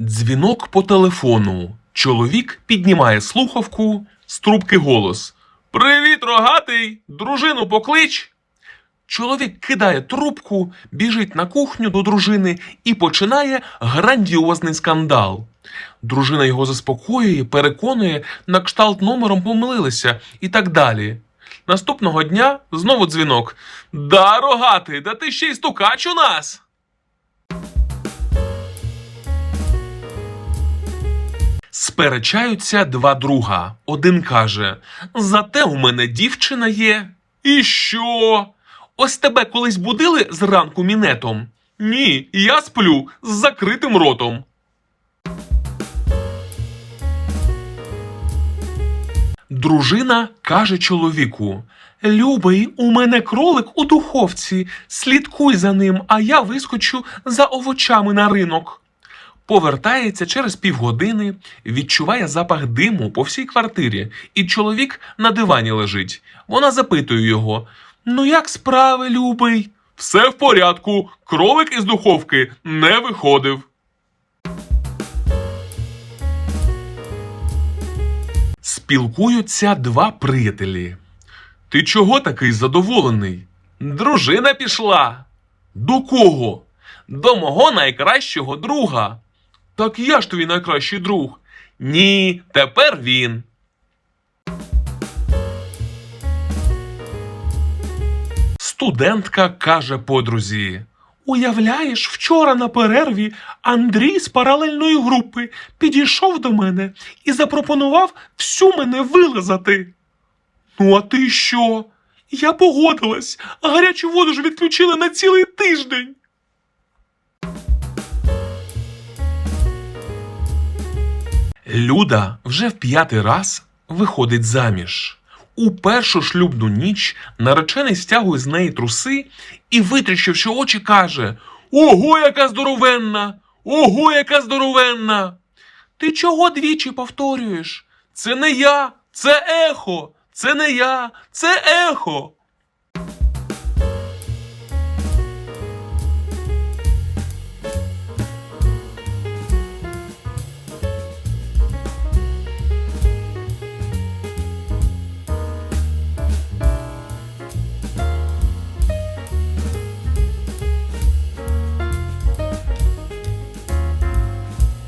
Дзвінок по телефону. Чоловік піднімає слухавку, з трубки голос. Привіт, рогатий! Дружину поклич. Чоловік кидає трубку, біжить на кухню до дружини і починає грандіозний скандал. Дружина його заспокоює, переконує, на кшталт номером помилилися і так далі. Наступного дня знову дзвінок. Да, рогатий, да ти ще й стукач у нас. Сперечаються два друга. Один каже: Зате у мене дівчина є. І що? Ось тебе колись будили зранку мінетом? Ні, я сплю з закритим ротом. Дружина каже чоловіку: Любий, у мене кролик у духовці. Слідкуй за ним, а я вискочу за овочами на ринок. Повертається через півгодини, відчуває запах диму по всій квартирі, і чоловік на дивані лежить. Вона запитує його: Ну, як справи, любий? Все в порядку. Кролик із духовки не виходив. Спілкуються два приятелі. Ти чого такий задоволений? Дружина пішла. До кого? До мого найкращого друга. Так я ж твій найкращий друг. Ні, тепер він. Студентка каже подрузі. Уявляєш, вчора на перерві Андрій з паралельної групи підійшов до мене і запропонував всю мене вилизати. Ну, а ти що? Я погодилась, а гарячу воду ж відключили на цілий тиждень. Люда вже в п'ятий раз виходить заміж. У першу шлюбну ніч наречений стягує з неї труси і, витріщивши очі, каже: Ого, яка здоровенна! Ого, яка здоровенна! Ти чого двічі повторюєш? Це не я, це ехо, це не я, це ехо.